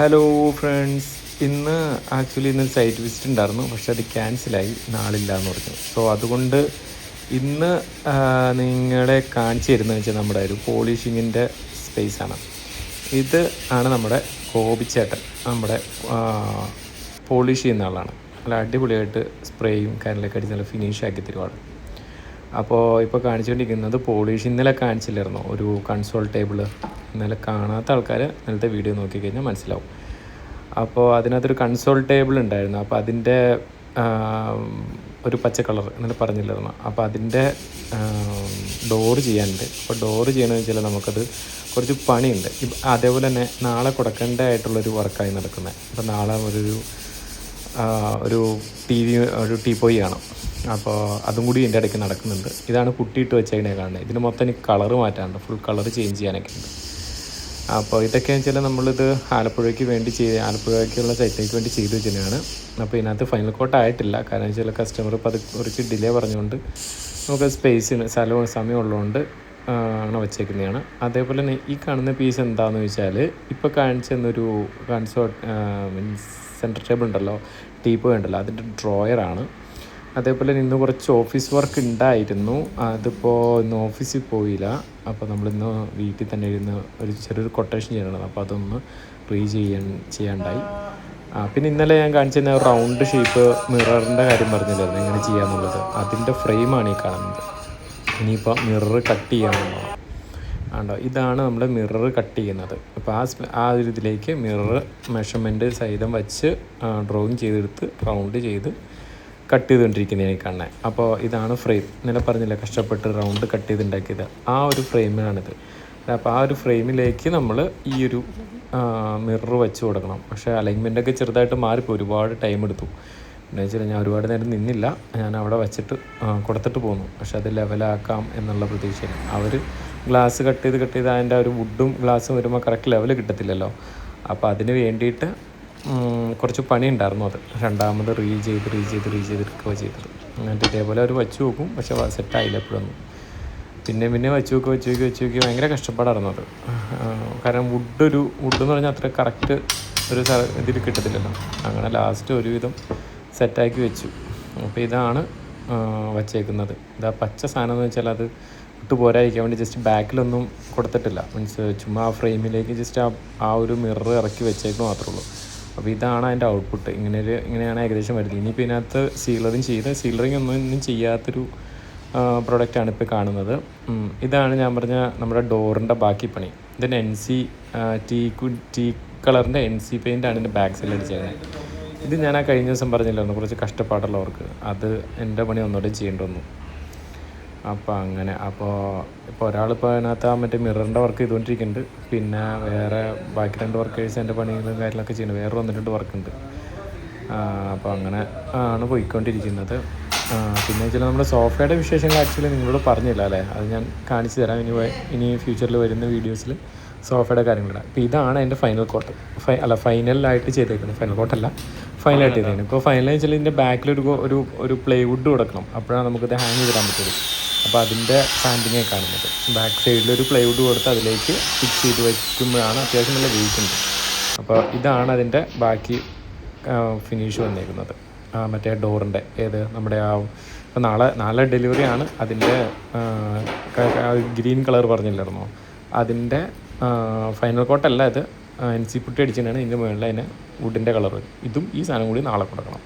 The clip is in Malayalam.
ഹലോ ഫ്രണ്ട്സ് ഇന്ന് ആക്ച്വലി ഇന്ന് സൈറ്റ് വിസിറ്റ് ഉണ്ടായിരുന്നു. പക്ഷെ അത് ക്യാൻസലായി നാളില്ല എന്ന് പറഞ്ഞു. സോ അതുകൊണ്ട് ഇന്ന് നിങ്ങളെ കാണിച്ചു തരുന്നത് വെച്ചാൽ നമ്മുടെ ഒരു പോളിഷിങ്ങിന്റെ സ്പേസാണ് ഇത് ആണ് നമ്മുടെ കോപിച്ചേട്ടൻ നമ്മുടെ പോളിഷ് ചെയ്യുന്ന ആളാണ്. നല്ല അടിപൊളിയായിട്ട് സ്പ്രേയും കാര്യങ്ങളൊക്കെ അടിച്ച് നല്ല ഫിനിഷ് ആക്കി തരുവാണ്. അപ്പോൾ ഇപ്പോൾ കാണിച്ചുകൊണ്ടിരിക്കുന്നത് പോളിഷ് ഇന്നലെ കാണിച്ചില്ലായിരുന്നോ? ഒരു കൺസോൾ ടേബിൾ ഇന്നലെ കാണാത്ത ആൾക്കാർ ഇന്നലത്തെ വീഡിയോ നോക്കിക്കഴിഞ്ഞാൽ മനസ്സിലാവും. അപ്പോൾ അതിനകത്തൊരു കൺസോൾ ടേബിൾ ഉണ്ടായിരുന്നു. അപ്പോൾ അതിന്റെ ഒരു പച്ച കളർ ഇന്നലെ പറഞ്ഞില്ലായിരുന്നു? അപ്പോൾ അതിന്റെ ഡോറ് ചെയ്യാനുണ്ട്. അപ്പോൾ ഡോറ് ചെയ്യണമെന്ന് വെച്ചാൽ നമുക്കത് കുറച്ച് പണിയുണ്ട്. അതേപോലെ തന്നെ നാളെ കൊടുക്കേണ്ടതായിട്ടുള്ളൊരു വർക്കായി നടക്കുന്നത് അപ്പോൾ നാളെ ഒരു ഒരു ടി വി ഒരു ടീപ്പോയി കാണാം. അപ്പോൾ അതും കൂടി എന്റെ ഇടയ്ക്ക് നടക്കുന്നുണ്ട്. ഇതാണ് കുട്ടിയിട്ട് വെച്ചതിനെ കാണുന്നത്. ഇതിന് മൊത്തം എനിക്ക് കളറ് മാറ്റാനുണ്ട്. ഫുൾ കളർ ചേഞ്ച് ചെയ്യാനൊക്കെ ഉണ്ട്. അപ്പോൾ ഇതൊക്കെ വെച്ചാൽ നമ്മളിത് ആലപ്പുഴയ്ക്ക് വേണ്ടി ചെയ്ത് ആലപ്പുഴയ്ക്കുള്ള സൈറ്റിലേക്ക് വേണ്ടി ചെയ്തു വെച്ചതാണ് അപ്പോൾ ഇതിനകത്ത് ഫൈനൽ കോട്ട് ആയിട്ടില്ല. കാരണം വെച്ചാൽ കസ്റ്റമർ ഇപ്പോൾ അത് കുറച്ച് ഡിലേ പറഞ്ഞുകൊണ്ട് നമുക്ക് സ്പേസിന് സ്ഥലവും സമയം ഉള്ളതുകൊണ്ട് ആണ് വെച്ചേക്കുന്നതാണ്. അതേപോലെ തന്നെ ഈ കാണുന്ന പീസ് എന്താണെന്ന് വെച്ചാൽ ഇപ്പോൾ കാണിച്ചെന്നൊരു കൺസോ മീൻസ് സെന്റർ ടേബിൾ ഉണ്ടല്ലോ. ടീപ്പ് ഉണ്ടല്ലോ. അതിന്റെ ഡ്രോയറാണ് അതേപോലെ ഇന്ന് കുറച്ച് ഓഫീസ് വർക്ക് ഉണ്ടായിരുന്നു. അതിപ്പോൾ ഇന്ന് ഓഫീസിൽ പോയില്ല. അപ്പോൾ നമ്മളിന്ന് വീട്ടിൽ തന്നെ ഇരുന്ന് ഒരു ചെറിയൊരു കൊട്ടേഷൻ ചെയ്യണം അപ്പോൾ അതൊന്ന് റീ ചെയ്യാൻ ചെയ്യാണ്ടായി. പിന്നെ ഇന്നലെ ഞാൻ കാണിച്ചിരുന്ന റൗണ്ട് ഷേപ്പ് മിററിന്റെ കാര്യം പറഞ്ഞില്ലായിരുന്നു? എങ്ങനെ ചെയ്യാന്നുള്ളത്. അതിന്റെ ഫ്രെയിമാണ് ഈ കാണുന്നത്. ഇനിയിപ്പോൾ മിറർ കട്ട് ചെയ്യാമെന്നുള്ളത് ആണ്ടോ ഇതാണ് നമ്മൾ മിറർ കട്ട് ചെയ്യുന്നത്. അപ്പോൾ ആ ആ ഒരു ഇതിലേക്ക് മിറർ മെഷർമെന്റ് സഹിതം വച്ച് ഡ്രോയിങ് ചെയ്തെടുത്ത് റൗണ്ട് ചെയ്ത് കട്ട് ചെയ്തുകൊണ്ടിരിക്കുന്നതിനെ കാണാൻ അപ്പോൾ ഇതാണ് ഫ്രെയിം ഇന്നലെ പറഞ്ഞില്ല കഷ്ടപ്പെട്ട് റൗണ്ട് കട്ട് ചെയ്തുണ്ടാക്കിയത്. ആ ഒരു ഫ്രെയിമിലാണിത് അപ്പോൾ ആ ഒരു ഫ്രെയിമിലേക്ക് നമ്മൾ ഈ ഒരു മിറർ വെച്ച് കൊടുക്കണം. പക്ഷേ അലൈൻമെന്റൊക്കെ ചെറുതായിട്ട് മാറിപ്പോയി. ഒരുപാട് ടൈം എടുത്തു. എന്താ വെച്ചാൽ ഞാൻ ഒരുപാട് നേരം നിന്നില്ല. ഞാൻ അവിടെ വെച്ചിട്ട് കൊടുത്തിട്ട് പോന്നു. പക്ഷെ അത് ലെവലാക്കാം എന്നുള്ള പ്രതീക്ഷയിൽ. അവർ ഗ്ലാസ് കട്ട് ചെയ്ത് കട്ട് ചെയ്ത് അതിന്റെ ഒരു വുഡും ഗ്ലാസ്സും വരുമ്പോൾ കറക്റ്റ് ലെവൽ കിട്ടത്തില്ലല്ലോ. അപ്പോൾ അതിന് വേണ്ടിയിട്ട് കുറച്ച് പണി ഉണ്ടായിരുന്നു അത്. രണ്ടാമത് റീ ചെയ്ത് റീ ചെയ്ത് റീ ചെയ്ത് എടുക്കുക ചെയ്തത് എന്നിട്ട് ഇതേപോലെ അവർ വെച്ച് നോക്കും. പക്ഷെ സെറ്റായില്ല എപ്പോഴൊന്നും പിന്നെ പിന്നെ വെച്ച് നോക്കി വെച്ച് നോക്കി വെച്ച് നോക്കി ഭയങ്കര കഷ്ടപ്പാടായിരുന്നു അത്. കാരണം വുഡ് ഒരു വുഡ് എന്ന് പറഞ്ഞാൽ അത്ര കറക്റ്റ് ഒരു ഇതിൽ കിട്ടത്തില്ലല്ലോ. അങ്ങനെ ലാസ്റ്റ് ഒരുവിധം സെറ്റാക്കി വെച്ചു. അപ്പോൾ ഇതാണ് വച്ചേക്കുന്നത്. ഇതാ പച്ച സാധനം എന്ന് വെച്ചാൽ അത് ഇട്ട് പോരായിരിക്കാൻ വേണ്ടി ജസ്റ്റ് ബാക്കിലൊന്നും കൊടുത്തിട്ടില്ല. മീൻസ് ചുമ്മാ ആ ഫ്രെയിമിലേക്ക് ജസ്റ്റ് ആ ആ ഒരു മിറർ ഇറക്കി വെച്ചേക്ക് മാത്രമേ ഉള്ളൂ. അപ്പോൾ ഇതാണ് അതിന്റെ ഔട്ട്പുട്ട് ഇങ്ങനെ ഒരു ഇങ്ങനെയാണ് ഏകദേശം വരുന്നത്. ഇനിയിപ്പോൾ ഇതിനകത്ത് സീലറിങ് ചെയ്ത് സീലറിങ് ഒന്നും ഒന്നും ചെയ്യാത്തൊരു പ്രൊഡക്റ്റാണ് ഇപ്പോൾ കാണുന്നത്. ഇതാണ് ഞാൻ പറഞ്ഞ നമ്മുടെ ഡോറിന്റെ ബാക്കി പണി. ഇതിന് എൻ സി ടീ ടീ കളറിന്റെ എൻ സി പെയിന്റാണ് ഇതിന്റെ ബാക്ക് സൈഡിൽ അടിച്ചേക്കുന്നത് ഇത് ഞാൻ ആ കഴിഞ്ഞ ദിവസം പറഞ്ഞില്ലായിരുന്നു? കുറച്ച് കഷ്ടപ്പാടുള്ളവർക്ക്. അത് എന്റെ പണി ഒന്നുകൂടെ ചെയ്യേണ്ടി വന്നു. അപ്പോൾ അങ്ങനെ അപ്പോൾ ഇപ്പോൾ ഒരാളിപ്പോൾ അതിനകത്ത് മറ്റേ മിററിന്റെ വർക്ക് ചെയ്തുകൊണ്ടിരിക്കുന്നുണ്ട് പിന്നെ വേറെ ബാക്കി രണ്ട് വർക്കേഴ്സ് എന്റെ പണികളും കാര്യങ്ങളൊക്കെ ചെയ്യുന്നുണ്ട്. വേറെ വന്നിട്ടുണ്ട് വർക്കുണ്ട് അപ്പോൾ അങ്ങനെ ആണ് പോയിക്കൊണ്ടിരിക്കുന്നത്. പിന്നെ വെച്ചാൽ നമ്മുടെ സോഫയുടെ വിശേഷങ്ങൾ ആക്ച്വലി നിങ്ങളോട് പറഞ്ഞില്ല അല്ലേ? അത് ഞാൻ കാണിച്ചു തരാം. ഇനി ഇനി ഫ്യൂച്ചറിൽ വരുന്ന വീഡിയോസിൽ സോഫയുടെ കാര്യങ്ങളുടെ അപ്പോൾ ഇതാണ് എന്റെ ഫൈനൽ കോട്ട് ഫൈ അല്ല ഫൈനലായിട്ട് ചെയ്തേക്കുന്നത് ഫൈനൽ കോട്ടല്ല ഫൈനലായിട്ട് ചെയ്തേക്കുന്നത് ഇപ്പോൾ ഫൈനൽ വെച്ചാൽ ഇതിന്റെ ബാക്കിൽ ഒരു ഒരു ഒരു പ്ലേവുഡ് കൊടുക്കണം. അപ്പോഴാണ് നമുക്കിത് ഹാങ് ചെയ്തിടാൻ പറ്റുള്ളൂ. അപ്പോൾ അതിന്റെ സാൻഡിങ്ങായി കാണുന്നത്. ബാക്ക് സൈഡിൽ ഒരു പ്ലൈവുഡ് കൊടുത്ത് അതിലേക്ക് ഫിക്സ് ചെയ്ത് വയ്ക്കുമ്പോഴാണ് അത്യാവശ്യം നല്ല വെയിറ്റ് ഉണ്ട്. അപ്പോൾ ഇതാണ് അതിന്റെ ബാക്കി ഫിനിഷ് വന്നേക്കുന്നത്. മറ്റേ ഡോറിന്റെ ഏത് നമ്മുടെ ആ ഇപ്പോൾ നാളെ നാളെ ഡെലിവറി ആണ് അതിന്റെ ഗ്രീൻ കളർ പറഞ്ഞില്ലായിരുന്നോ? അതിന്റെ ഫൈനൽ കോട്ടല്ല ഇത്. എൻ സി പുട്ടി അടിച്ചിട്ടാണ് ഇതിന്റെ മുകളിൽ അതിന് വുഡിന്റെ കളർ ഇതും ഈ സാധനം കൂടി നാളെ കൊടുക്കണം